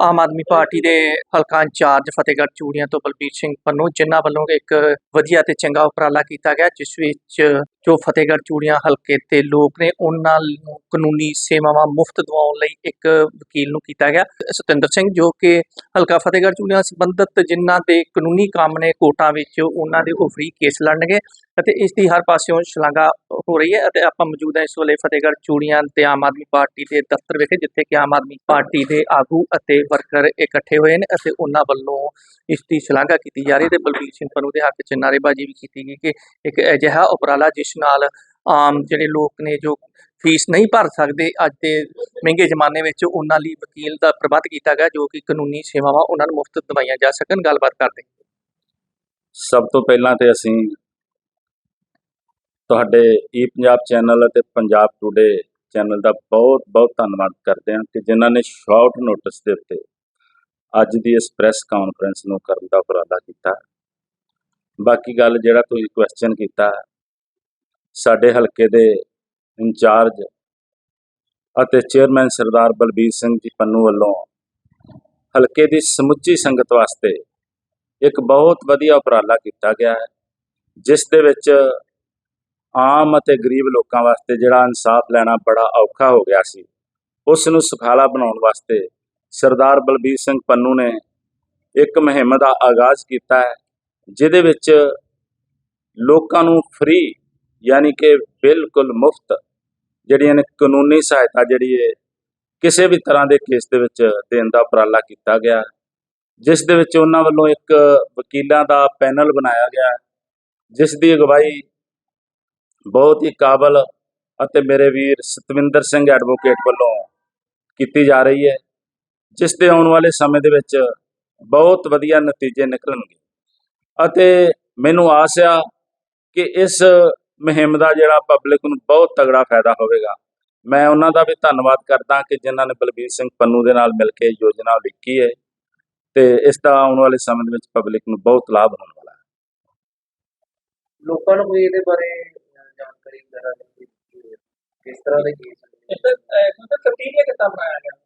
Aam Aadmi party ਦੇ ਹਲਕਾ incharge Fatehgarh Churian ਤੋਂ ਬਲਬੀਰ ਸਿੰਘ ਪੰਨੂ, ਜਿਨ੍ਹਾਂ ਵੱਲੋਂ ਇੱਕ ਵਧੀਆ ਤੇ ਚੰਗਾ ਉਪਰਾਲਾ ਕੀਤਾ ਗਿਆ, ਜਿਸ ਵਿੱਚ ਜੋ ਫਤਿਹਗੜ੍ਹ ਚੂੜੀਆਂ ਹਲਕੇ ਤੇ ਲੋਕ ਨੇ, ਉਹਨਾਂ ਨੂੰ ਕਾਨੂੰਨੀ ਸੇਵਾਵਾਂ ਮੁਫਤ ਦਿਵਾਉਣ ਲਈ ਇੱਕ ਵਕੀਲ ਨੂੰ ਕੀਤਾ ਗਿਆ। ਸਤਿੰਦਰ ਸਿੰਘ, ਜੋ ਕਿ ਹਲਕਾ ਫਤਿਹਗੜ੍ਹ ਚੂੜੀਆਂ ਸੰਬੰਧਿਤ, ਜਿਨ੍ਹਾਂ ਦੇ ਕਾਨੂੰਨੀ ਕੰਮ ਨੇ ਕੋਰਟਾਂ ਵਿੱਚ, ਉਹਨਾਂ ਦੇ ਉਹ ਫ੍ਰੀ ਕੇਸ ਲੜਨਗੇ ਅਤੇ ਇਸ ਦੀ ਹਰ ਪਾਸਿਓਂ ਸ਼ਲਾਘਾ ਹੋ ਰਹੀ ਹੈ ਅਤੇ ਆਪਾਂ ਮੌਜੂਦ ਹਾਂ ਇਸ ਵੇਲੇ ਫਤਿਹਗੜ੍ਹ ਚੂੜੀਆਂ ਤੇ ਆਮ ਆਦਮੀ ਪਾਰਟੀ ਦੇ ਦਫ਼ਤਰ ਵਿਖੇ, ਜਿੱਥੇ ਕਿ ਆਮ ਆਦਮੀ ਪਾਰਟੀ ਦੇ ਆਗੂ ਅਤੇ ਵਰਕਰ ਇਕੱਠੇ ਹੋਏ ਨੇ ਅਤੇ ਉਹਨਾਂ ਵੱਲੋਂ ਇਸ ਦੀ ਸ਼ਲਾਘਾ ਕੀਤੀ ਜਾ ਰਹੀ ਤੇ ਬਲਬੀਰ ਸਿੰਘ ਪੰਨੂ ਦੇ ਹੱਕ 'ਚ ਨਾਅਰੇਬਾਜ਼ੀ ਵੀ ਕੀਤੀ ਗਈ ਕਿ ਇੱਕ ਅਜਿਹਾ ਉਪਰਾਲਾ ਜਿਸ ਨਾਲ ਆਮ ਜਿਹੜੇ ਲੋਕ ਨੇ ਜੋ ਫੀਸ ਨਹੀਂ ਭਰ ਸਕਦੇ ਅੱਜ ਦੇ ਮਹਿੰਗੇ ਜ਼ਮਾਨੇ ਵਿੱਚ ਉਹਨਾਂ ਲਈ ਵਕੀਲ ਦਾ ਪ੍ਰਬੰਧ ਕੀਤਾ ਗਿਆ ਜੋ ਕਿ ਕਾਨੂੰਨੀ ਸੇਵਾਵਾਂ ਉਹਨਾਂ ਨੂੰ ਮੁਫਤ ਦਵਾਈਆਂ ਜਾ ਸਕਣ। ਗੱਲਬਾਤ ਕਰਦੇ ਸਭ ਤੋਂ ਪਹਿਲਾਂ ਤੇ ਅਸੀਂ ਤੁਹਾਡੇ ਈ ਪੰਜਾਬ ਚੈਨਲ ਅਤੇ ਪੰਜਾਬ ਟੂਡੇ ਚੈਨਲ ਦਾ ਬਹੁਤ ਬਹੁਤ ਧੰਨਵਾਦ ਕਰਦੇ ਹਾਂ ਕਿ ਜਿਨ੍ਹਾਂ ਨੇ ਸ਼ਾਰਟ ਨੋਟਿਸ ਦੇ ਉੱਤੇ ਅੱਜ ਦੀ ਇਸ ਪ੍ਰੈਸ ਕਾਨਫਰੰਸ ਨੂੰ ਕਰਨ ਦਾ ਉਪਰਾਲਾ ਕੀਤਾ। ਬਾਕੀ ਗੱਲ ਜਿਹੜਾ ਤੁਸੀਂ ਕੁਐਸਚਨ ਕੀਤਾ, ਸਾਡੇ ਹਲਕੇ ਦੇ ਇੰਚਾਰਜ ਅਤੇ ਚੇਅਰਮੈਨ ਸਰਦਾਰ ਬਲਬੀਰ ਸਿੰਘ ਜੀ ਪੰਨੂ ਵੱਲੋਂ ਹਲਕੇ ਦੀ ਸਮੁੱਚੀ ਸੰਗਤ ਵਾਸਤੇ ਇੱਕ ਬਹੁਤ ਵਧੀਆ ਉਪਰਾਲਾ ਕੀਤਾ ਗਿਆ ਹੈ, ਜਿਸ ਦੇ ਵਿੱਚ ਆਮ ਅਤੇ ਗਰੀਬ ਲੋਕਾਂ ਵਾਸਤੇ ਜਿਹੜਾ ਇਨਸਾਫ ਲੈਣਾ ਬੜਾ ਔਖਾ ਹੋ ਗਿਆ ਸੀ। ਉਸ ਨੂੰ ਸੁਖਾਲਾ ਬਣਾਉਣ ਵਾਸਤੇ ਸਰਦਾਰ ਬਲਬੀਰ ਸਿੰਘ ਪੰਨੂ ਨੇ ਇੱਕ ਮੁਹਿੰਮ ਦਾ ਆਗਾਜ਼ ਕੀਤਾ ਹੈ, ਜਿਹਦੇ ਵਿੱਚ ਲੋਕਾਂ ਨੂੰ ਫ੍ਰੀ ਯਾਨੀ ਕਿ ਬਿਲਕੁਲ ਮੁਫਤ ਜਿਹੜੀਆਂ ਨੇ ਕਾਨੂੰਨੀ ਸਹਾਇਤਾ ਜਿਹੜੀ ਹੈ ਕਿਸੇ ਵੀ ਤਰ੍ਹਾਂ ਦੇ ਕੇਸ ਦੇ ਵਿੱਚ ਦੇਣ ਦਾ ਉਪਰਾਲਾ ਕੀਤਾ ਗਿਆ ਜਿਸ ਦੇ ਵਿੱਚ ਉਹਨਾਂ ਵੱਲੋਂ ਇੱਕ ਵਕੀਲਾਂ ਦਾ ਪੈਨਲ ਬਣਾਇਆ ਗਿਆ ਜਿਸ ਦੀ ਅਗਵਾਈ ਬਹੁਤ ਹੀ ਕਾਬਲ ਅਤੇ ਮੇਰੇ ਵੀਰ ਸਤਵਿੰਦਰ ਸਿੰਘ ਐਡਵੋਕੇਟ ਵੱਲੋਂ ਕੀਤੀ ਜਾ ਰਹੀ ਹੈ, ਜਿਸ ਦੇ ਆਉਣ ਵਾਲੇ ਸਮੇਂ ਦੇ ਵਿੱਚ ਬਹੁਤ ਵਧੀਆ ਨਤੀਜੇ ਨਿਕਲਣਗੇ। ਅਤੇ ਮੈਨੂੰ ਆਸ ਆ ਕਿ ਇਸ ਮੁਹਿੰਮ ਦਾ ਜਿਹੜਾ ਪਬਲਿਕ ਨੂੰ ਬਹੁਤ ਤਗੜਾ ਫਾਇਦਾ ਹੋਵੇਗਾ। ਮੈਂ ਉਹਨਾਂ ਦਾ ਵੀ ਧੰਨਵਾਦ ਕਰਦਾ ਕਿ ਜਿਨ੍ਹਾਂ ਨੇ ਬਲਬੀਰ ਸਿੰਘ ਪੰਨੂ ਦੇ ਨਾਲ ਮਿਲ ਕੇ ਯੋਜਨਾ ਲਿਖੀ ਹੈ ਤੇ ਇਸ ਦਾ ਆਉਣ ਵਾਲੇ ਸਮੇਂ ਦੇ ਵਿੱਚ ਪਬਲਿਕ ਨੂੰ ਬਹੁਤ ਲਾਭ ਹੋਣ ਵਾਲਾ ਹੈ। ਲੋਕਾਂ ਨੂੰ ਕੋਈ ਇਹਦੇ ਬਾਰੇ ਜਾਣਕਾਰੀ ਵਗੈਰਾ ਕਿਸ ਤਰ੍ਹਾਂ ਦੇ ਕੇਸ ਇਸ ਦਾ ਕੋਈ ਕ੍ਰਾਈਟੇਰੀਆ ਕਿੱਦਾਂ ਬਣਾਇਆ ਗਿਆ।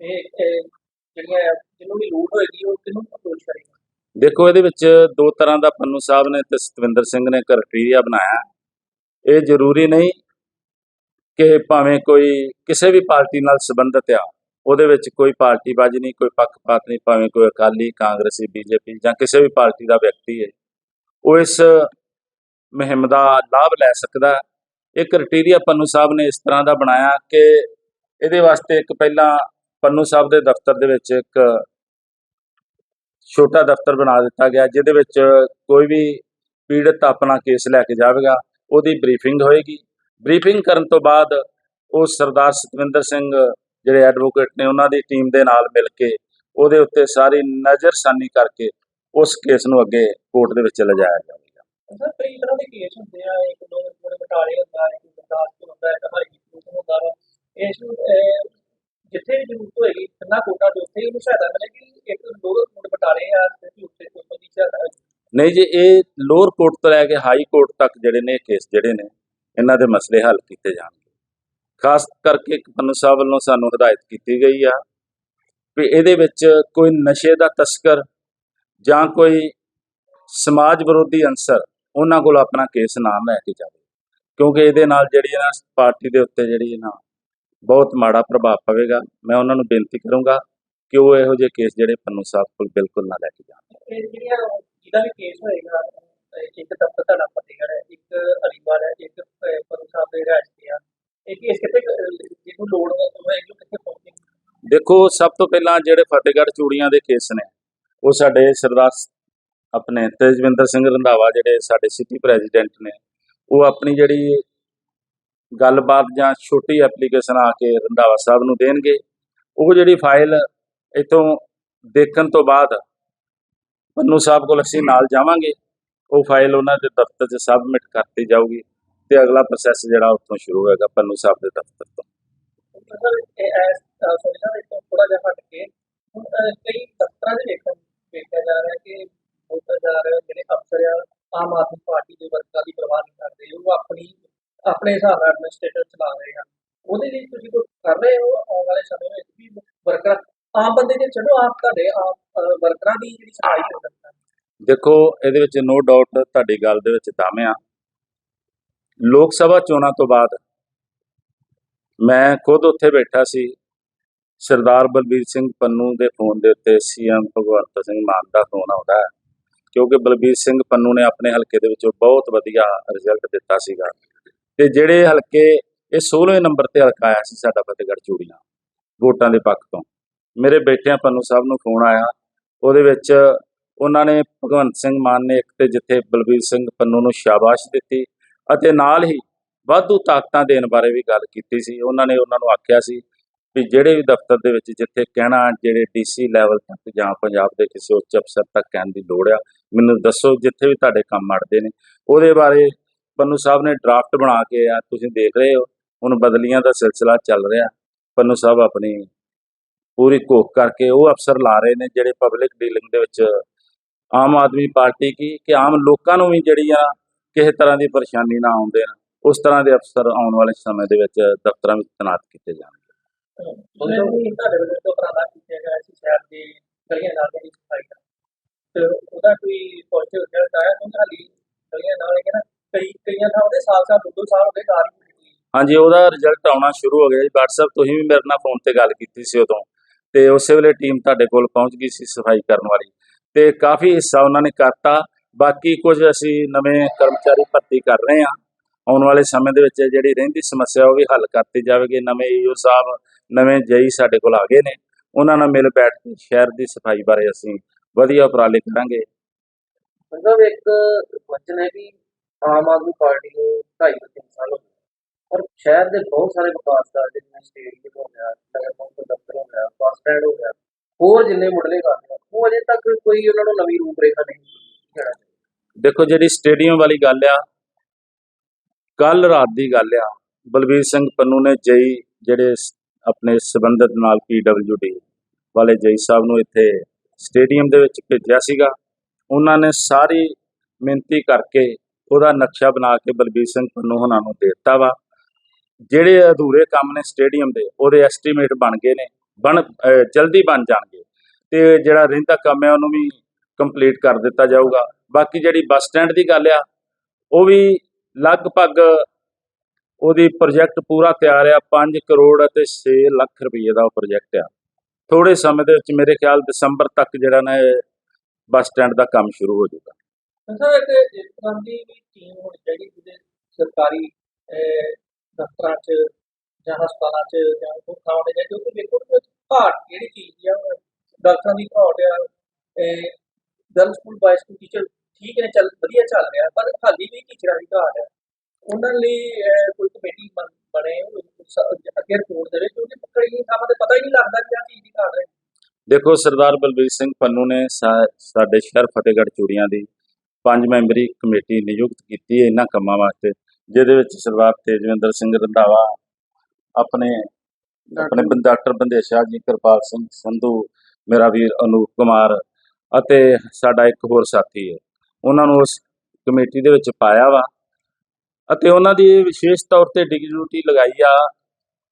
ਇਹ ਇਹ ਜਿਹੜੀਆਂ ਜਿਹਨੂੰ ਵੀ ਲੋੜ ਹੋਏਗੀ ਉਹ ਕਿਹਨੂੰ ਅਪਰੋਚ ਕਰੇਗਾ? ਦੇਖੋ ਇਹਦੇ ਵਿੱਚ ਦੋ ਤਰ੍ਹਾਂ ਦਾ ਪੰਨੂ ਸਾਹਿਬ ਨੇ ਤੇ ਸਤਵਿੰਦਰ ਸਿੰਘ ਨੇ ਕ੍ਰਾਈਟੇਰੀਆ ਬਣਾਇਆ। ਇਹ ਜ਼ਰੂਰੀ ਨਹੀਂ ਕਿ ਭਾਵੇਂ ਕੋਈ ਕਿਸੇ ਵੀ ਪਾਰਟੀ ਨਾਲ ਸੰਬੰਧਿਤ ਆ ਉਹਦੇ ਵਿੱਚ ਕੋਈ ਪਾਰਟੀਬਾਜ਼ੀ ਨਹੀਂ ਕੋਈ ਪੱਖਪਾਤ ਨਹੀਂ ਭਾਵੇਂ ਕੋਈ ਅਕਾਲੀ ਕਾਂਗਰਸੀ ਬੀਜੇਪੀ ਜਾਂ ਕਿਸੇ ਵੀ ਪਾਰਟੀ ਦਾ ਵਿਅਕਤੀ ਹੈ। ਉਹ ਇਸ ਮੁਹਿੰਮ ਦਾ ਲਾਭ ਲੈ ਸਕਦਾ ਹੈ। ਇਹ ਕ੍ਰਾਈਟੇਰੀਆ ਪੰਨੂ ਸਾਹਿਬ ਨੇ ਇਸ ਤਰ੍ਹਾਂ ਦਾ ਬਣਾਇਆ ਕਿ ਇਹਦੇ ਵਾਸਤੇ ਇੱਕ ਪਹਿਲਾਂ ਪੰਨੂ ਸਾਹਿਬ ਦੇ ਦਫ਼ਤਰ ਦੇ ਵਿੱਚ ਇੱਕ ਛੋਟਾ ਦਫ਼ਤਰ ਬਣਾ ਦਿੱਤਾ ਗਿਆ, ਜਿਹਦੇ ਵਿੱਚ ਕੋਈ ਵੀ ਪੀੜਤ ਆਪਣਾ ਕੇਸ ਲੈ ਕੇ ਜਾਵੇਗਾ, ਉਹਦੀ ਬਰੀਫਿੰਗ ਹੋਏਗੀ। ਬਰੀਫਿੰਗ ਕਰਨ ਤੋਂ ਬਾਅਦ ਉਹ ਸਰਦਾਰ ਸਤਵਿੰਦਰ ਸਿੰਘ ਜਿਹੜੇ ਐਡਵੋਕੇਟ ਨੇ, ਉਹਨਾਂ ਦੀ ਟੀਮ ਦੇ ਨਾਲ ਮਿਲ ਕੇ ਉਹਦੇ ਉੱਤੇ ਸਾਰੀ ਨਜ਼ਰਸਾਨੀ ਕਰਕੇ ਉਸ ਕੇਸ ਨੂੰ ਅੱਗੇ ਕੋਰਟ ਦੇ ਵਿੱਚ ਲਿਜਾਇਆ ਜਾਵੇ। ਸਰ ਕਈ ਤਰ੍ਹਾਂ ਦੇ ਕੇਸ ਹੁੰਦੇ ਆ ਇੱਕ ਦੋ ਕੋਲੇ ਬਟਾਲੇ ਹੁੰਦਾ ਇੱਕ ਗੁਰਦਾਸਪੁਰ ਹੁੰਦਾ ਹੈ ਕਹਾਈ ਕੋਟ ਹੁੰਦਾ ਵਾ ਇਸ ਨੂੰ ਅਹ, ਜਿੱਥੇ ਵੀ ਜ਼ਰੂਰਤ ਹੋਏਗੀ ਕਿੰਨਾ ਕੋਟਾ ਦੇ ਉੱਥੇ ਇਹਨੂੰ ਸਹਾਇਤਾ ਮਿਲੇਗੀ ਇੱਕ ਦੋ ਕੋਟ ਬਟਾਲੇ ਆ ਤੇ ਉੱਥੇ ਕੋਈ ਦੀ ਸਹਾਇਤਾ ਹੋਏਗੀ। ਨਹੀਂ ਜੀ ਇਹ ਲੋਅਰ ਕੋਰਟ ਤੋਂ ਲੈ ਕੇ ਹਾਈ ਕੋਰਟ ਤੱਕ ਜਿਹੜੇ ਨੇ ਕੇਸ ਜਿਹੜੇ ਨੇ ਇਹਨਾਂ ਦੇ ਮਸਲੇ ਹੱਲ ਕੀਤੇ ਜਾਣਗੇ ਖਾਸ ਕਰਕੇ ਇੱਕ ਸਾਹਿਬ ਵੱਲੋਂ ਸਾਨੂੰ ਹਦਾਇਤ ਕੀਤੀ ਗਈ ਆ ਵੀ ਇਹਦੇ ਵਿੱਚ ਕੋਈ ਨਸ਼ੇ ਦਾ ਤਸਕਰ ਜਾਂ ਕੋਈ ਸਮਾਜ ਵਿਰੋਧੀ ਅੰਸਰ ਉਹਨਾਂ ਕੋਲ ਆਪਣਾ ਕੇਸ ਨਾ ਲੈ ਕੇ ਜਾਵੇ। ਕਿਉਂਕਿ ਇਹਦੇ ਨਾਲ ਜਿਹੜੀ ਹੈ ਨਾ ਪਾਰਟੀ ਦੇ ਉੱਤੇ ਜਿਹੜੀ ਹੈ ਨਾ ਬਹੁਤ ਮਾੜਾ ਪ੍ਰਭਾਵ ਪਵੇਗਾ। ਮੈਂ ਉਹਨਾਂ ਨੂੰ ਬੇਨਤੀ ਕਰੂੰਗਾ ਕਿ ਉਹ ਇਹੋ ਜਿਹੇ ਕੇਸ ਜਿਹੜੇ ਪੰਨੂ ਸਾਹਿਬ ਕੋਲ ਬਿਲਕੁਲ ਨਾ ਲੈ ਕੇ ਜਾਣ। ਜਿਹਦਾ ਵੀ ਕੇਸ ਹੋਏਗਾ ਇੱਕ ਦਫ਼ਤਰ ਤੁਹਾਡਾ ਫਤਿਹਗੜ੍ਹ ਹੈ ਇੱਕ ਅਲੀਵਾਲ ਹੈ ਇੱਕ ਪੰਨੂ ਸਾਹਿਬ ਦੇ ਤੇ ਆ। ਇਹ ਕੇਸ ਕਿੱਥੇ ਜਿਹਨੂੰ ਲੋੜ ਹੋਏਗੀ ਉਹ ਕਿੱਥੇ ਪਹੁੰਚੇਗੀ ਦੇਖੋ ਸਭ ਤੋਂ ਪਹਿਲਾਂ ਜਿਹੜੇ ਫਤਿਹਗੜ੍ਹ ਚੂੜੀਆਂ ਦੇ ਕੇਸ ਨੇ ਉਹ ਸਾਡੇ ਸਰਦਾਰ ਆਪਣੇ ਤੇਜਵਿੰਦਰ ਸਿੰਘ ਰੰਧਾਵਾ ਜਿਹੜੇ ਸਾਡੇ ਸਿਟੀ ਪ੍ਰੈਜ਼ੀਡੈਂਟ ਨੇ, ਉਹ ਆਪਣੀ ਜਿਹੜੀ ਗੱਲਬਾਤ ਜਾਂ ਛੋਟੀ ਐਪਲੀਕੇਸ਼ਨ ਆ ਕੇ ਰੰਧਾਵਾ ਸਾਹਿਬ ਨੂੰ ਦੇਣਗੇ। ਉਹ ਜਿਹੜੀ ਫਾਈਲ ਇਥੋਂ ਦੇਖਣ ਤੋਂ ਬਾਅਦ ਪੰਨੂ ਸਾਹਿਬ ਕੋਲ ਅਸੀਂ ਨਾਲ ਜਾਵਾਂਗੇ। ਉਹ ਫਾਈਲ ਉਹਨਾਂ ਦੇ ਦਫ਼ਤਰ 'ਚ ਸਬਮਿਟ ਕਰਤੀ ਜਾਊਗੀ ਤੇ ਅਗਲਾ ਪ੍ਰੋਸੈਸ ਜਿਹੜਾ ਉੱਥੋਂ ਸ਼ੁਰੂ ਹੋਏਗਾ ਪੰਨੂ ਸਾਹਿਬ ਦੇ ਦਫ਼ਤਰ ਤੋਂ। ਥੋੜਾ ਜਿਹਾ ਹਟ ਕੇ ਕਈ ਦਫ਼ਤਰਾਂ ਦੇ ਵੇਖਣ ਵੇਖਿਆ ਜਾ ਰਿਹਾ ਕਿ ਬਹੁਤ ਜਾ ਰਿਹਾ ਜਿਹੜੇ ਅਫਸਰ ਆ, ਆਮ ਆਦਮੀ ਪਾਰਟੀ ਦੇ ਵਰਕਰਾਂ ਦੀ ਪਰਵਾਹ ਨਹੀਂ ਕਰਦੇ। ਉਹ ਆਪਣੀ, ਆਪਣੇ ਹਿਸਾਬ ਨਾਲ ਐਡਮਿਨਿਸਟ੍ਰੇਟਰ ਚਲਾ ਰਹੇ ਹਨ ਉਹਦੇ ਲਈ ਤੁਸੀਂ ਕੋਈ ਕਰ ਰਹੇ ਹੋ? ਆਉਣ ਵਾਲੇ ਸਮੇਂ ਵਿੱਚ ਵੀ ਵਰਕਰ ਆਮ ਬੰਦੇ ਦੇ ਚਲੋ ਆਪ ਤੁਹਾਡੇ ਆਪ ਵਰਕਰਾਂ ਦੀ ਜਿਹੜੀ ਸਫ਼ਾਈ ਹੋ ਸਕਦਾ ਦੇਖੋ, ਇਹਦੇ ਵਿੱਚ ਨੋ ਡਾਊਟ ਤੁਹਾਡੀ ਗੱਲ ਦੇ ਵਿੱਚ ਦਮ ਆ। ਲੋਕ ਸਭਾ ਚੋਣਾਂ ਤੋਂ ਬਾਅਦ ਮੈਂ ਖੁਦ ਉੱਥੇ ਬੈਠਾ ਸੀ। ਸਰਦਾਰ ਬਲਬੀਰ ਸਿੰਘ ਪੰਨੂ ਦੇ ਫੋਨ ਦੇ ਉੱਤੇ ਸੀਐਮ ਭਗਵੰਤ ਸਿੰਘ ਮਾਨ ਦਾ ਫੋਨ ਆਉਂਦਾ ਹੈ। ਕਿਉਂਕਿ ਬਲਬੀਰ ਸਿੰਘ ਪੰਨੂ ਨੇ ਆਪਣੇ ਹਲਕੇ ਦੇ ਵਿੱਚੋਂ ਬਹੁਤ ਵਧੀਆ ਰਿਜ਼ਲਟ ਦਿੱਤਾ ਸੀਗਾ। ਤੇ ਜਿਹੜੇ ਹਲਕੇ, ਇਹ 16ਵੇਂ ਨੰਬਰ ਤੇ ਹਲਕਾ ਆਇਆ ਸੀ ਸਾਡਾ ਫਤਿਹਗੜ੍ਹ ਚੂੜੀਆਂ ਵੋਟਾਂ ਦੇ ਪੱਖ ਤੋਂ। ਮੇਰੇ ਬੇਟਿਆਂ ਪੰਨੂ ਸਾਹਿਬ ਨੂੰ ਫੋਨ ਆਇਆ। ਉਹਦੇ ਵਿੱਚ ਉਹਨਾਂ ਨੇ ਭਗਵੰਤ ਸਿੰਘ ਮਾਨ ਨੇ ਇੱਕ ਤੇ ਜਿੱਥੇ ਬਲਬੀਰ ਸਿੰਘ ਪੰਨੂ ਨੂੰ ਸ਼ਾਬਾਸ਼ ਦਿੱਤੀ ਅਤੇ ਨਾਲ ਹੀ ਵਾਧੂ ਤਾਕਤਾਂ ਦੇਣ ਬਾਰੇ ਵੀ ਗੱਲ ਕੀਤੀ ਸੀ। ਉਹਨਾਂ ਨੇ ਉਹਨਾਂ ਨੂੰ ਆਖਿਆ ਸੀ ਵੀ ਜਿਹੜੇ ਵੀ ਦਫ਼ਤਰ ਦੇ ਵਿੱਚ ਜਿੱਥੇ ਕਹਿਣਾ, ਜਿਹੜੇ ਡੀਸੀ ਲੈਵਲ ਤੱਕ ਜਾਂ ਪੰਜਾਬ ਦੇ ਕਿਸੇ ਉੱਚ ਅਫਸਰ ਤੱਕ ਕਹਿਣ ਦੀ ਲੋੜ ਆ ਮੈਨੂੰ ਦੱਸੋ ਜਿੱਥੇ ਵੀ ਤੁਹਾਡੇ ਕੰਮ ਅੜਦੇ ਨੇ। ਉਹਦੇ ਬਾਰੇ ਪੰਨੂ ਸਾਹਿਬ ਨੇ ਡਰਾਫਟ ਬਣਾ ਕੇ ਆ, ਤੁਸੀਂ ਦੇਖ ਰਹੇ ਹੋ, ਹੁਣ ਬਦਲੀਆਂ ਦਾ ਸਿਲਸਿਲਾ ਚੱਲ ਰਿਹਾ। ਪੰਨੂ ਸਾਹਿਬ ਆਪਣੀ ਪੂਰੀ ਕੋਕ ਕਰਕੇ ਉਹ ਅਫਸਰ ਲਾ ਰਹੇ ਨੇ ਜਿਹੜੇ ਪਬਲਿਕ ਡੀਲਿੰਗ ਦੇ ਵਿੱਚ ਆਮ ਆਦਮੀ ਪਾਰਟੀ ਕੀ ਕਿ ਆਮ ਲੋਕਾਂ ਨੂੰ ਵੀ ਜਿਹੜੀ ਆ ਕਿਸੇ ਤਰ੍ਹਾਂ ਦੀ ਪਰੇਸ਼ਾਨੀ ਨਾ ਆਉਂਦੇ ਨੇ ਉਸ ਤਰ੍ਹਾਂ ਦੇ ਅਫਸਰ ਆਉਣ ਵਾਲੇ ਸਮੇਂ ਦੇ ਵਿੱਚ ਦਫ਼ਤਰਾਂ ਵਿੱਚ ਤੈਨਾਤ ਕੀਤੇ ਜਾਣਗੇ। ਤੁਹਾਡੇ ਵੱਲੋਂ ਉਪਰਾਲਾ ਕੀਤਾ ਗਿਆ ਸੀ ਸ਼ਹਿਰ ਦੇ ਗਲੀਆਂ ਨਾਲੀਆਂ ਦੀ ਸਫ਼ਾਈ ਦਾ। ਤੇ ਉਹਦਾ ਕੋਈ ਪੋਜ਼ਿਟਿਵ ਰਿਜ਼ਲਟ ਆਇਆ ਕਿਉਂਕਿ ਹਾਲੀ ਗਲੀਆਂ ਨਾਲੀਆਂ ਨਾ, ਕਈ, ਕਈਆਂ ਥਾਂ ਉਹਦੇ ਸਾਲ ਸਾਲ, ਦੋ ਦੋ ਸਾਲ ਹੋ ਕਾਰ ਹੀ ਨਹੀਂ ਹਾਂਜੀ, ਉਹਦਾ ਰਿਜ਼ਲਟ ਆਉਣਾ ਸ਼ੁਰੂ ਹੋ ਗਿਆ ਜੀ। WhatsApp ਤੁਸੀਂ ਵੀ ਮੇਰੇ ਨਾਲ ਫੋਨ ਤੇ ਗੱਲ ਕੀਤੀ ਸੀ ਉਦੋਂ। ਤੇ ਉਸੇ ਵੇਲੇ ਟੀਮ ਤੁਹਾਡੇ ਕੋਲ ਪਹੁੰਚ ਗਈ ਸੀ ਸਫ਼ਾਈ ਕਰਨ ਵਾਲੀ। ਤੇ ਕਾਫੀ ਹਿੱਸਾ ਉਹਨਾਂ ਨੇ ਕਰਤਾ। ਬਾਕੀ ਕੁਝ ਅਸੀਂ ਨਵੇਂ ਕਰਮਚਾਰੀ ਭਰਤੀ ਕਰ ਰਹੇ ਹਾਂ। ਆਉਣ ਵਾਲੇ ਸਮੇਂ ਦੇ ਵਿੱਚ ਜਿਹੜੀ ਰਹਿੰਦੀ ਸਮੱਸਿਆ, ਉਹ ਵੀ ਹੱਲ ਕਰਤੀ ਜਾਵੇਗੀ। ਨਵੇਂ ਈਓ ਸਾਹਿਬ, ਨਵੇਂ ਜਈ ਸਾਡੇ ਕੋਲ ਆ ਗਏ ਨੇ। ਉਹਨਾਂ ਨਾਲ ਮਿਲ ਬੈਠ ਕੇ ਸ਼ਹਿਰ ਦੀ ਸਫ਼ਾਈ ਬਾਰੇ ਅਸੀਂ ਵਧੀਆ ਉਪਰਾਲੇ ਕਰਾਂਗੇ। ਮਤਲਬ ਇੱਕ ਵਚਨ ਹੈ ਕਿ ਆਮ ਆਦਮੀ ਪਾਰਟੀ ਨੂੰ ਢਾਈ ਤੋਂ ਤਿੰਨ ਸਾਲ ਹੋ ਗਏ। ਔਰ ਸ਼ਹਿਰ ਦੇ ਬਹੁਤ ਸਾਰੇ ਵਿਕਾਸ ਕਾਰਜ ਜਿਵੇਂ ਸਟੇਡੀਅਮ ਹੋ ਗਿਆ ਨਗਰ ਕੌਂਸਲ ਦਫ਼ਤਰ ਹੋ ਗਿਆ ਬੱਸ ਸਟੈਂਡ ਹੋ ਗਿਆ ਹੋਰ ਜਿੰਨੇ ਮੁੱਢਲੇ ਕੰਮ ਆ ਉਹ ਅਜੇ ਤੱਕ ਕੋਈ ਉਹਨਾਂ ਨੂੰ ਨਵੀਂ ਰੂਪਰੇਖਾ ਨਹੀਂ ਦੇਣਾ ਦੇਖੋ ਜਿਹੜੀ ਸਟੇਡੀਅਮ ਵਾਲੀ ਗੱਲ ਆ ਕੱਲ ਰਾਤ ਦੀ ਗੱਲ ਆ ਬਲਬੀਰ ਸਿੰਘ ਪੰਨੂ ਨੇ ਜਈ ਜਿਹੜੇ ਆਪਣੇ ਸਬੰਧਤ ਨਾਲ ਪੀਡਬਲਯੂਡੀ ਵਾਲੇ ਜਈ ਸਾਹਿਬ ਨੂੰ ਇੱਥੇ ਸਟੇਡੀਅਮ ਦੇ ਵਿੱਚ ਭੇਜਿਆ ਸੀਗਾ। ਉਹਨਾਂ ਨੇ ਸਾਰੀ ਮਿਹਨਤੀ ਕਰਕੇ ਉਹਦਾ ਨਕਸ਼ਾ ਬਣਾ ਕੇ ਬਲਬੀਰ ਸਿੰਘ ਪੰਨੂ ਉਹਨਾਂ ਨੂੰ ਦੇ ਦਿੱਤਾ ਵਾ। ਜਿਹੜੇ ਅਧੂਰੇ ਕੰਮ ਨੇ ਸਟੇਡੀਅਮ ਦੇ, ਉਹਦੇ ਐਸਟੀਮੇਟ ਬਣ ਗਏ ਨੇ, ਬਣ ਜਲਦੀ ਬਣ ਜਾਣਗੇ। ਤੇ ਜਿਹੜਾ ਰਹਿੰਦਾ ਕੰਮ ਹੈ, ਉਹਨੂੰ ਵੀ ਕੰਪਲੀਟ ਕਰ ਦਿੱਤਾ ਜਾਊਗਾ। ਬਾਕੀ ਜਿਹੜੀ ਬੱਸ ਸਟੈਂਡ ਦੀ ਗੱਲ ਆ, ਉਹ ਵੀ ਲਗਭਗ ਉਹਦੀ ਪ੍ਰੋਜੈਕਟ ਪੂਰਾ ਤਿਆਰ ਆ। 5 ਕਰੋੜ ਅਤੇ 6 ਲੱਖ ਰੁਪਏ ਦਾ ਉਹ ਪ੍ਰੋਜੈਕਟ ਆ। ਥੋੜੇ ਸਮੇਂ ਦੇ ਵਿੱਚ ਮੇਰੇ ਖਿਆਲ ਦਸੰਬਰ ਤੱਕ ਜਿਹੜਾ ਨਾ ਇਹ ਬੱਸ ਸਟੈਂਡ ਦਾ ਕੰਮ ਸ਼ੁਰੂ ਹੋ ਜਾਊਗਾ। ਸਰ ਇੱਕ ਇਸ ਤਰ੍ਹਾਂ ਦੀ ਵੀ ਟੀਮ ਹੋਣੀ ਚਾਹੀਦੀ ਜਿਹਦੇ ਸਰਕਾਰੀ ਦਫ਼ਤਰਾਂ 'ਚ ਜਾਂ ਹਸਪਤਾਲਾਂ 'ਚ ਜਾਂ ਕੋਈ ਥਾਂ ਤੇ ਜਾ ਵੇਖੋ ਕਿ ਘਾਟ ਚੀਜ਼ ਦੀ ਆ ਡਾਕਟਰਾਂ ਦੀ ਘਾਟ ਆ girl school boy school teacher ਠੀਕ ਨੇ, ਚੱਲ, ਵਧੀਆ ਚੱਲ ਰਿਹਾ, ਪਰ ਹਾਲੀ ਵੀ ਟੀਚਰਾਂ ਦੀ ਘਾਟ ਆ। ਉਹਨਾਂ ਲਈ ਕੋਈ ਕਮੇਟੀ ਬਣ- ਬਣੇ ਸ- ਅੱਗੇ ਰਿਪੋਰਟ ਦੇਵੇ ਕਿਉਂਕਿ ਕਈ ਥਾਵਾਂ ਤੇ ਪਤਾ ਹੀ ਨਹੀਂ ਲੱਗਦਾ ਕਿ ਆ ਚੀਜ਼ ਦੀ ਘਾਟ ਹੈ। ਦੇਖੋ ਸਰਦਾਰ ਬਲਬੀਰ ਸਿੰਘ ਪੰਨੂ ਨੇ ਸਾਡੇ ਸ਼ਹਿਰ ਫਤਿਹਗੜ੍ਹ ਚੂੜੀਆਂ ਦੀ ਪੰਜ ਮੈਂਬਰੀ ਕਮੇਟੀ ਨਿਯੁਕਤ ਕੀਤੀ ਹੈ ਇਹਨਾਂ ਕੰਮਾਂ ਵਾਸਤੇ ਜਿਹਦੇ ਵਿੱਚ ਸਰਦਾਰ ਤੇਜਵਿੰਦਰ ਸਿੰਘ ਰੰਧਾਵਾ ਆਪਣੇ ਆਪਣੇ ਡਾਕਟਰ ਬੰਦੇਸ਼ਾ ਜੀ ਕਿਰਪਾਲ ਸਿੰਘ ਸੰਧੂ ਮੇਰਾ ਵੀਰ ਅਨੂਪ ਕੁਮਾਰ ਅਤੇ ਸਾਡਾ ਇੱਕ ਹੋਰ ਸਾਥੀ ਹੈ। ਉਹਨਾਂ ਨੂੰ ਉਸ ਕਮੇਟੀ ਦੇ ਵਿੱਚ ਪਾਇਆ ਵਾ। ਅਤੇ ਉਹਨਾਂ ਦੀ ਵਿਸ਼ੇਸ਼ ਤੌਰ ਤੇ ਡਿਊਟੀ ਲਗਾਈ ਆ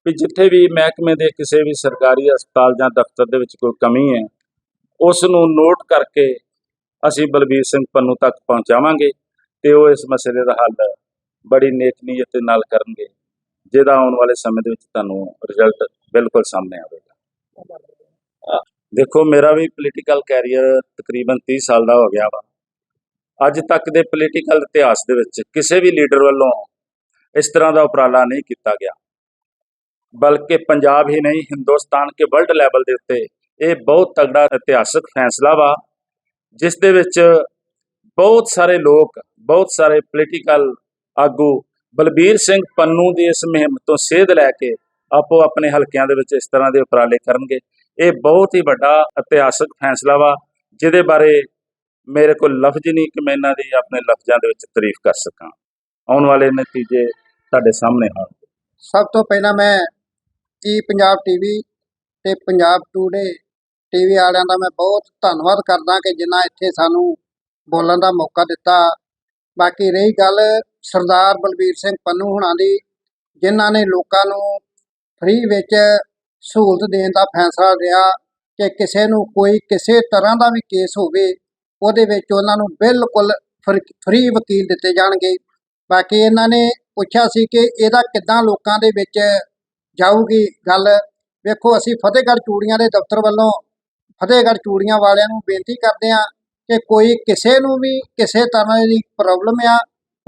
ਵੀ ਜਿੱਥੇ ਵੀ ਮਹਿਕਮੇ ਦੇ ਕਿਸੇ ਵੀ ਸਰਕਾਰੀ ਹਸਪਤਾਲ ਜਾਂ ਦਫ਼ਤਰ ਦੇ ਵਿੱਚ ਕੋਈ ਕਮੀ ਹੈ ਉਸ ਨੂੰ ਨੋਟ ਕਰਕੇ ਅਸੀਂ ਬਲਬੀਰ ਸਿੰਘ ਪੰਨੂ ਤੱਕ ਪਹੁੰਚਾਵਾਂਗੇ ਤੇ ਉਹ ਇਸ ਮਸਲੇ ਦਾ ਹੱਲ ਬੜੀ ਨੇਕ ਨੀਅਤ ਦੇ ਨਾਲ ਕਰਨਗੇ ਜਿਹਦਾ ਆਉਣ ਵਾਲੇ ਸਮੇਂ ਦੇ ਵਿੱਚ ਤੁਹਾਨੂੰ ਰਿਜ਼ਲਟ ਬਿਲਕੁਲ ਸਾਹਮਣੇ ਆਵੇਗਾ। ਦੇਖੋ ਮੇਰਾ ਵੀ ਪੋਲੀਟੀਕਲ ਕੈਰੀਅਰ ਤਕਰੀਬਨ 30 ਸਾਲ ਦਾ ਹੋ ਗਿਆ ਵਾ। ਅੱਜ ਤੱਕ ਦੇ ਪੋਲੀਟੀਕਲ ਇਤਿਹਾਸ ਦੇ ਵਿੱਚ ਕਿਸੇ ਵੀ ਲੀਡਰ ਵੱਲੋਂ ਇਸ ਤਰ੍ਹਾਂ ਦਾ ਉਪਰਾਲਾ ਨਹੀਂ ਕੀਤਾ ਗਿਆ। ਬਲਕਿ ਪੰਜਾਬ ਹੀ ਨਹੀਂ, ਹਿੰਦੁਸਤਾਨ ਕੇ ਵਰਲਡ ਲੈਵਲ ਦੇ ਉੱਤੇ ਇਹ ਬਹੁਤ ਤਗੜਾ ਇਤਿਹਾਸਕ ਫੈਸਲਾ ਵਾ, ਜਿਸ ਦੇ ਵਿੱਚ ਬਹੁਤ ਸਾਰੇ ਲੋਕ, ਬਹੁਤ ਸਾਰੇ ਪੋਲੀਟੀਕਲ ਆਗੂ ਬਲਬੀਰ ਸਿੰਘ ਪੰਨੂ ਦੀ ਇਸ ਮੁਹਿੰਮ ਤੋਂ ਸੇਧ ਲੈ ਕੇ ਆਪੋ ਆਪਣੇ ਹਲਕਿਆਂ ਦੇ ਵਿੱਚ ਇਸ ਤਰ੍ਹਾਂ ਦੇ ਉਪਰਾਲੇ ਕਰਨਗੇ। ਇਹ ਬਹੁਤ ਹੀ ਵੱਡਾ ਇਤਿਹਾਸਕ ਫੈਸਲਾ ਵਾ, ਜਿਹਦੇ ਬਾਰੇ ਮੇਰੇ ਕੋਲ ਲਫ਼ਜ਼ ਨਹੀਂ ਕਿ ਮੈਂ ਇਹਨਾਂ ਦੀ ਆਪਣੇ ਲਫ਼ਜ਼ਾਂ ਦੇ ਵਿੱਚ ਤਾਰੀਫ ਕਰ ਸਕਾਂ। ਆਉਣ ਵਾਲੇ ਨਤੀਜੇ ਤੁਹਾਡੇ ਸਾਹਮਣੇ ਹਨ ਸਭ ਤੋਂ ਪਹਿਲਾਂ ਮੈਂ ਈ ਪੰਜਾਬ ਟੀਵੀ ਤੇ ਪੰਜਾਬ ਟੂਡੇ ਟੀਵੀ ਵਾਲਿਆਂ ਦਾ ਮੈਂ ਬਹੁਤ ਧੰਨਵਾਦ ਕਰਦਾ ਕਿ ਜਿਨ੍ਹਾਂ ਇੱਥੇ ਸਾਨੂੰ ਬੋਲਣ ਦਾ ਮੌਕਾ ਦਿੱਤਾ। ਬਾਕੀ ਰਹੀ ਗੱਲ ਸਰਦਾਰ ਬਲਬੀਰ ਸਿੰਘ ਪੰਨੂ ਹੁਣਾਂ ਦੀ, ਜਿਨ੍ਹਾਂ ਨੇ ਲੋਕਾਂ ਨੂੰ ਫ੍ਰੀ ਵਿੱਚ ਸਹੂਲਤ ਦੇਣ ਦਾ ਫੈਸਲਾ ਲਿਆ ਕਿ ਕਿਸੇ ਨੂੰ ਕੋਈ ਕਿਸੇ ਤਰ੍ਹਾਂ ਦਾ ਵੀ ਕੇਸ ਹੋਵੇ ਉਹਦੇ ਵਿੱਚ ਉਹਨਾਂ ਨੂੰ ਬਿਲਕੁਲ ਫ੍ਰੀ ਵਕੀਲ ਦਿੱਤੇ ਜਾਣਗੇ। ਬਾਕੀ ਇਹਨਾਂ ਨੇ ਪੁੱਛਿਆ ਸੀ ਕਿ ਇਹਦਾ ਕਿੱਦਾਂ ਲੋਕਾਂ ਦੇ ਵਿੱਚ ਜਾਊਗੀ ਗੱਲ। ਵੇਖੋ, ਅਸੀਂ ਫਤਿਹਗੜ੍ਹ ਚੂੜੀਆਂ ਦੇ ਦਫ਼ਤਰ ਵੱਲੋਂ ਫਤਿਹਗੜ੍ਹ ਚੂੜੀਆਂ ਵਾਲਿਆਂ ਨੂੰ ਬੇਨਤੀ ਕਰਦੇ ਹਾਂ ਕਿ ਕੋਈ ਕਿਸੇ ਨੂੰ ਵੀ ਕਿਸੇ ਤਰ੍ਹਾਂ ਦੀ ਪ੍ਰੋਬਲਮ ਆ,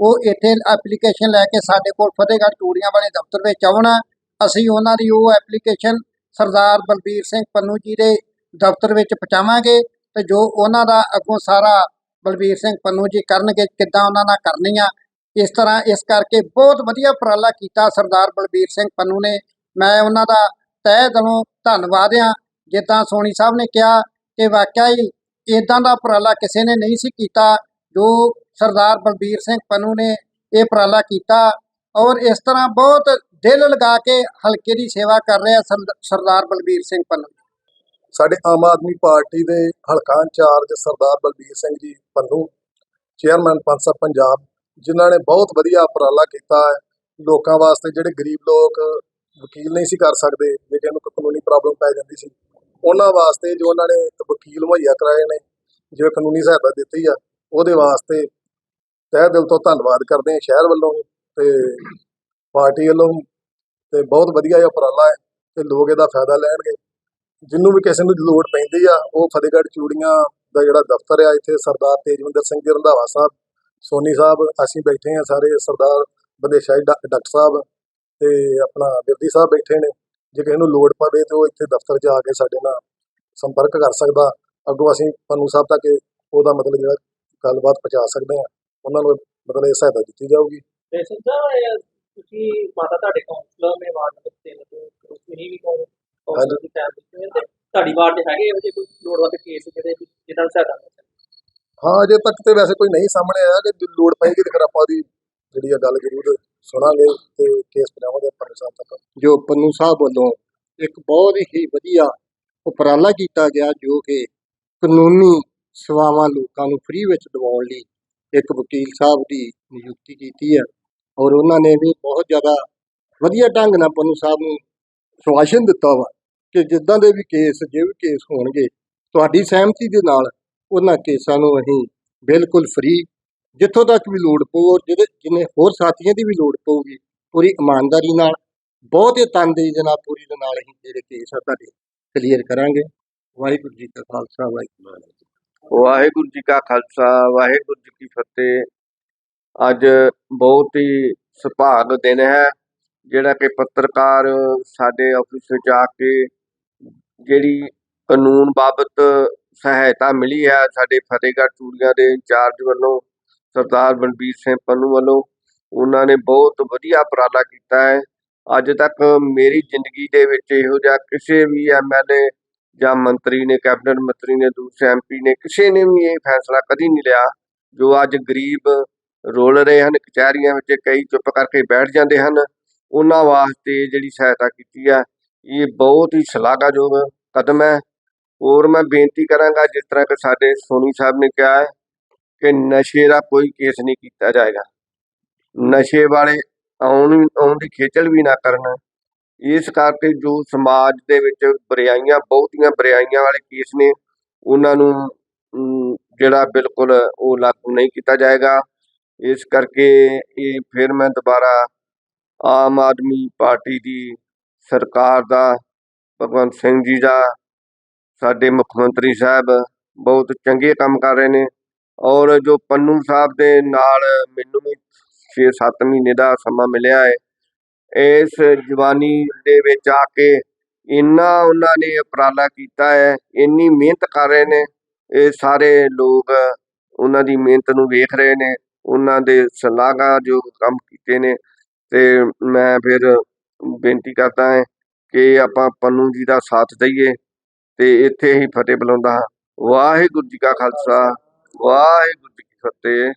ਉਹ ਇੱਥੇ ਐਪਲੀਕੇਸ਼ਨ ਲੈ ਕੇ ਸਾਡੇ ਕੋਲ ਫਤਿਹਗੜ੍ਹ ਚੂੜੀਆਂ ਵਾਲੇ ਦਫ਼ਤਰ ਵਿੱਚ ਆਉਣਾ। ਅਸੀਂ ਉਹਨਾਂ ਦੀ ਉਹ ਐਪਲੀਕੇਸ਼ਨ ਸਰਦਾਰ ਬਲਬੀਰ ਸਿੰਘ ਪੰਨੂ ਜੀ ਦੇ ਦਫ਼ਤਰ ਵਿੱਚ ਪਹੁੰਚਾਵਾਂਗੇ। ਤੇ ਜੋ ਉਹਨਾਂ ਦਾ ਅੱਗੋਂ ਸਾਰਾ ਬਲਬੀਰ ਸਿੰਘ ਪੰਨੂ ਜੀ ਕਰਨਗੇ, ਕਿੱਦਾਂ ਉਹਨਾਂ ਨਾਲ ਕਰਨੀ ਆ ਇਸ ਤਰ੍ਹਾਂ ਇਸ ਕਰਕੇ ਬਹੁਤ ਵਧੀਆ ਉਪਰਾਲਾ ਕੀਤਾ ਸਰਦਾਰ ਬਲਬੀਰ ਸਿੰਘ ਪੰਨੂ ਨੇ। ਮੈਂ ਉਹਨਾਂ ਦਾ ਤਹਿ ਦਿਲੋਂ ਧੰਨਵਾਦ ਆ ਜਿੱਦਾਂ ਸੋਨੀ ਸਾਹਿਬ ਨੇ ਕਿਹਾ ਕਿ ਵਾਕਿਆ ਹੀ ਇਦਾਂ ਦਾ ਉਪਰਾਲਾ ਕਿਸੇ ਨੇ ਨਹੀਂ ਸੀ ਕੀਤਾ, ਜੋ ਸਰਦਾਰ ਬਲਬੀਰ ਸਿੰਘ ਪੰਨੂ ਨੇ ਇਹ ਉਪਰਾਲਾ ਕੀਤਾ। ਔਰ ਇਸ ਤਰ੍ਹਾਂ ਬਹੁਤ ਦਿਲ ਲਗਾ ਕੇ ਹਲਕੇ ਦੀ ਸੇਵਾ ਕਰ ਰਿਹਾ ਸਰਦ- ਸਰਦਾਰ ਬਲਬੀਰ ਸਿੰਘ ਪੰਨੂ। ਸਾਡੇ ਆਮ ਆਦਮੀ ਪਾਰਟੀ ਦੇ ਹਲਕਾ ਇੰਚਾਰਜ ਸਰਦਾਰ ਬਲਬੀਰ ਸਿੰਘ ਜੀ ਪੰਨੂ ਚੇਅਰਮੈਨ ਪੰਚ ਪੰਜਾਬ, ਜਿਨ੍ਹਾਂ ਨੇ ਬਹੁਤ ਵਧੀਆ ਉਪਰਾਲਾ ਕੀਤਾ ਹੈ। ਲੋਕਾਂ ਵਾਸਤੇ ਜਿਹੜੇ ਗਰੀਬ ਲੋਕ ਵਕੀਲ ਨਹੀਂ ਸੀ ਕਰ ਸਕਦੇ ਜਿਹੜੇ ਨੂੰ ਕੋਈ ਕਾਨੂੰਨੀ ਪ੍ਰੋਬਲਮ ਪੈ ਜਾਂਦੀ ਸੀ, ਉਹਨਾਂ ਵਾਸਤੇ ਜੋ ਉਹਨਾਂ ਨੇ ਵਕੀਲ ਮੁਹੱਈਆ ਕਰਾਏ ਨੇ, ਜਿਵੇਂ ਕਾਨੂੰਨੀ ਸਹਾਇਤਾ ਦਿੱਤੀ ਆ, ਉਹਦੇ ਵਾਸਤੇ ਤਹਿ ਦਿਲ ਤੋਂ ਧੰਨਵਾਦ ਕਰਦੇ ਹਾਂ ਸ਼ਹਿਰ ਵੱਲੋਂ ਵੀ ਤੇ ਪਾਰਟੀ ਵੱਲੋਂ ਵੀ ਤੇ ਬਹੁਤ ਵਧੀਆ ਇਹ ਉਪਰਾਲਾ ਹੈ ਤੇ ਲੋਕ ਇਹਦਾ ਫਾਇਦਾ ਲੈਣਗੇ। ਜਿਹਨੂੰ ਵੀ ਕਿਸੇ ਨੂੰ ਲੋੜ ਪੈਂਦੀ ਆ, ਉਹ ਫਤਿਹਗੜ੍ਹ ਚੂੜੀਆਂ ਦਾ ਜਿਹੜਾ ਦਫ਼ਤਰ ਆ, ਇੱਥੇ ਸਰਦਾਰ ਤੇਜਵਿੰਦਰ ਸਿੰਘ ਜੀ ਰੰਧਾਵਾ ਸਾਹਿਬ, ਸੋਨੀ ਸਾਹਿਬ, ਅਸੀਂ ਬੈਠੇ ਆ ਸਾਰੇ ਸਰਦਾਰ ਬੰਦੇਸ਼ਾਹੀ ਡਾਕਟਰ ਸਾਹਿਬ ਤੇ ਆਪਣਾ ਬਿਰਦੀ ਸਾਹਿਬ ਬੈਠੇ ਨੇ, ਜੇ ਕਿਸੇ ਨੂੰ ਲੋੜ ਪਵੇ ਤੇ ਉਹ ਇੱਥੇ ਦਫ਼ਤਰ 'ਚ ਆ ਕੇ ਸਾਡੇ ਨਾਲ ਸੰਪਰਕ ਕਰ ਸਕਦਾ। ਅੱਗੋਂ ਅਸੀਂ ਪੰਨੂ ਸਾਹਿਬ ਤੱਕ ਉਹਦਾ ਮਤਲਬ ਜਿਹੜਾ ਗੱਲਬਾਤ ਪਹੁੰਚਾ ਸਕਦੇ ਆ, ਉਹਨਾਂ ਨੂੰ ਮਤਲਬ ਇਹ ਸਹਾਇਤਾ ਦਿੱਤੀ ਜਾਊਗੀ। ਤੇ ਸਿੱਧਾ ਤੁਸੀਂ ਮਾਤਾ ਤੁਹਾਡੇ ਕਾਉਂਸਲਰ ਨੇ ਵਾਰਡ ਨੰਬਰ 3 ਤੋਂ ਤੁਸੀਂ ਵੀ ਕਹੋ ਕਾਉਂਸਲਰ ਦੀ ਟਾਈਮ ਦਿੱਤੀ ਤੇ ਤੁਹਾਡੀ ਵਾਰਡ ਦੇ ਹੈਗੇ ਇਹੋ ਜਿਹੇ ਕੋਈ ਲੋੜਵੰਦ ਕੇਸ ਜਿਹੜੇ ਜਿਹਨਾਂ ਨੂੰ ਸਹਾਇਤਾ ਮਿਲ ਸਕਦੀ ਹਾਂ ਅਜੇ ਤੱਕ ਤੇ ਵੈਸੇ ਕੋਈ ਨਹੀਂ ਸਾਹਮਣੇ ਆਇਆ ਕਿ ਜੇ ਲੋੜ ਪਏਗੀ ਤੇ ਫਿਰ ਆਪਾਂ ਉਹਦੀ ਜਿਹੜੀ ਆ ਗੱਲ ਜ਼ਰੂਰ ਸੁਣਾਂਗੇ ਤੇ ਕੇਸ ਪਹੁੰਚਾਵਾਂਗੇ ਪੰਨੂ ਸਾਹਿਬ ਤੱਕ। ਜੋ ਪੰਨੂ ਸਾਹਿਬ ਵੱਲੋਂ ਇੱਕ ਬਹੁਤ ਹੀ ਵਧੀਆ ਉਪਰਾਲਾ ਕੀਤਾ ਗਿਆ ਜੋ ਕਿ ਕਾਨੂੰਨੀ ਸੇਵਾਵਾਂ ਲੋਕਾਂ ਨੂੰ ਫ੍ਰੀ ਵਿੱਚ ਦਿਵਾਉਣ ਲਈ ਇੱਕ ਵਕੀਲ ਸਾਹਿਬ ਦੀ ਨਿਯੁਕਤੀ ਕੀਤੀ ਹੈ ਔਰ ਉਹਨਾਂ ਨੇ ਵੀ ਬਹੁਤ ਜ਼ਿਆਦਾ ਵਧੀਆ ਢੰਗ ਨਾਲ ਪੰਨੂ ਸਾਹਿਬ ਨੂੰ ਸੁਆਸ਼ਨ ਦਿੱਤਾ ਵਾ। ਕਿ ਜਿੱਦਾਂ ਦੇ ਵੀ ਕੇਸ, ਜੇ ਵੀ ਕੇਸ ਹੋਣਗੇ, ਤੁਹਾਡੀ ਸਹਿਮਤੀ ਦੇ ਨਾਲ ਉਹਨਾਂ ਕੇਸਾਂ ਨੂੰ ਅਸੀਂ ਬਿਲਕੁਲ ਫ੍ਰੀ ਜਿੱਥੋਂ ਤੱਕ ਵੀ ਲੋੜ ਪਊ ਔਰ ਜਿਹਦੇ ਜਿੰਨੇ ਹੋਰ ਸਾਥੀਆਂ ਦੀ ਵੀ ਲੋੜ ਪਊਗੀ, ਪੂਰੀ ਇਮਾਨਦਾਰੀ ਨਾਲ, ਬਹੁਤ ਹੀ ਤਨਦੇਹੀ ਦੇ ਨਾਲ, ਪੂਰੀ ਦੇ ਨਾਲ ਅਸੀਂ ਜਿਹੜੇ ਕੇਸ ਆ ਤੁਹਾਡੇ ਕਲੀਅਰ ਕਰਾਂਗੇ। ਵਾਹਿਗੁਰੂ ਜੀ ਕਾ ਖਾਲਸਾ, ਵਾਹਿਗੁਰੂ ਜੀ ਵਾਹਿਗੁਰੂ ਜੀ ਕਾ ਖਾਲਸਾ, ਵਾਹਿਗੁਰੂ ਜੀ ਕੀ ਫਤਿਹ। ਅੱਜ ਬਹੁਤ ਹੀ ਸੁਭਾਗ ਦਿਨ ਹੈ, ਜਿਹੜਾ ਕਿ ਪੱਤਰਕਾਰ ਸਾਡੇ ਆਫਿਸ ਵਿੱਚ ਆ ਕੇ ਜਿਹੜੀ ਕਾਨੂੰਨ ਬਾਬਤ ਸਹਾਇਤਾ ਮਿਲੀ ਹੈ ਸਾਡੇ ਫਤਿਹਗੜ੍ਹ ਚੂੜੀਆਂ ਦੇ ਇੰਚਾਰਜ ਵੱਲੋਂ, ਸਰਦਾਰ ਬਲਬੀਰ ਸਿੰਘ ਪੰਨੂ ਵੱਲੋਂ, ਉਹਨਾਂ ਨੇ ਬਹੁਤ ਵਧੀਆ ਉਪਰਾਲਾ ਕੀਤਾ ਹੈ। ਅੱਜ ਤੱਕ ਮੇਰੀ ਜ਼ਿੰਦਗੀ ਦੇ ਵਿੱਚ ਇਹੋ ਜਿਹਾ ਕਿਸੇ ਵੀ ਐਮਐਲਏ ਜਾਂ ਮੰਤਰੀ ਨੇ, ਕੈਬਨਿਟ ਮੰਤਰੀ ਨੇ, ਦੂਸਰੇ ਐਮਪੀ ਨੇ, ਕਿਸੇ ਨੇ ਵੀ ਇਹ ਫੈਸਲਾ ਕਦੀ ਨਹੀਂ ਲਿਆ, ਜੋ ਅੱਜ ਗਰੀਬ ਰੋਲ ਰਹੇ ਹਨ, ਕਚਹਿਰੀਆਂ ਵਿੱਚ ਕਈ ਚੁੱਪ ਕਰਕੇ ਬੈਠ ਜਾਂਦੇ ਹਨ, ਉਹਨਾਂ ਵਾਸਤੇ ਜਿਹੜੀ ਸਹਾਇਤਾ ਕੀਤੀ ਹੈ ਇਹ ਬਹੁਤ ਹੀ ਸ਼ਲਾਘਾਯੋਗ ਕਦਮ ਹੈ। ਔਰ ਮੈਂ ਬੇਨਤੀ ਕਰਾਂਗਾ, ਜਿਸ ਤਰ੍ਹਾਂ ਕਿ ਸਾਡੇ ਸੋਨੀ ਸਾਹਿਬ ਨੇ ਕਿਹਾ ਹੈ ਕਿ ਨਸ਼ੇ ਦਾ ਕੋਈ ਕੇਸ ਨਹੀਂ ਕੀਤਾ ਜਾਏਗਾ। ਨਸ਼ੇ ਵਾਲੇ ਆਉਣ ਆਉਣ ਦੀ ਖੇਚਲ ਵੀ ਨਾ ਕਰਨ। ਇਸ ਕਰਕੇ ਜੋ ਸਮਾਜ ਦੇ ਵਿੱਚ ਬੁਰਾਈਆਂ, ਬਹੁਤੀਆਂ ਬਰਿਆਈਆਂ ਵਾਲੇ ਕੇਸ ਨੇ, ਉਹਨਾਂ ਨੂੰ ਜਿਹੜਾ ਬਿਲਕੁਲ ਉਹ ਲਾਗੂ ਨਹੀਂ ਕੀਤਾ ਜਾਏਗਾ। ਇਸ ਕਰਕੇ ਇਹ ਫਿਰ ਮੈਂ ਦੁਬਾਰਾ ਆਮ ਆਦਮੀ ਪਾਰਟੀ ਦੀ ਸਰਕਾਰ ਦਾ, ਭਗਵੰਤ ਸਿੰਘ ਜੀ ਦਾ, ਸਾਡੇ ਮੁੱਖ ਮੰਤਰੀ ਸਾਹਿਬ ਬਹੁਤ ਚੰਗੇ ਕੰਮ ਕਰ ਰਹੇ ਨੇ ਔਰ ਜੋ ਪੰਨੂ ਸਾਹਿਬ ਦੇ ਨਾਲ ਮੈਨੂੰ ਵੀ 6-7 ਮਹੀਨੇ ਦਾ ਸਮਾਂ ਮਿਲਿਆ ਹੈ, ਇਸ ਜਵਾਨੀ ਦੇ ਵਿੱਚ ਆ ਕੇ ਇੰਨਾ ਉਹਨਾਂ ਨੇ ਉਪਰਾਲਾ ਕੀਤਾ ਹੈ, ਇੰਨੀ ਮਿਹਨਤ ਕਰ ਰਹੇ ਨੇ, ਇਹ ਸਾਰੇ ਲੋਕ ਉਹਨਾਂ ਦੀ ਮਿਹਨਤ ਨੂੰ ਵੇਖ ਰਹੇ ਨੇ, ਉਹਨਾਂ ਦੇ ਸਲਾਹਕਾਰ ਜੋ ਕੰਮ ਕੀਤੇ ਨੇ ਤੇ ਮੈਂ ਫਿਰ ਬੇਨਤੀ ਕਰਦਾ ਹਾਂ ਕਿ ਆਪਾਂ ਪੰਨੂ ਜੀ ਦਾ ਸਾਥ ਦਈਏ ਤੇ ਇੱਥੇ ਹੀ ਫਤਿਹ ਬੁਲਾਉਂਦਾ ਵਾਹਿਗੁਰੂ ਜੀ ਕਾ ਖਾਲਸਾ, ਵਾਹਿਗੁਰੂ ਜੀ ਕੀ ਫਤਿਹ।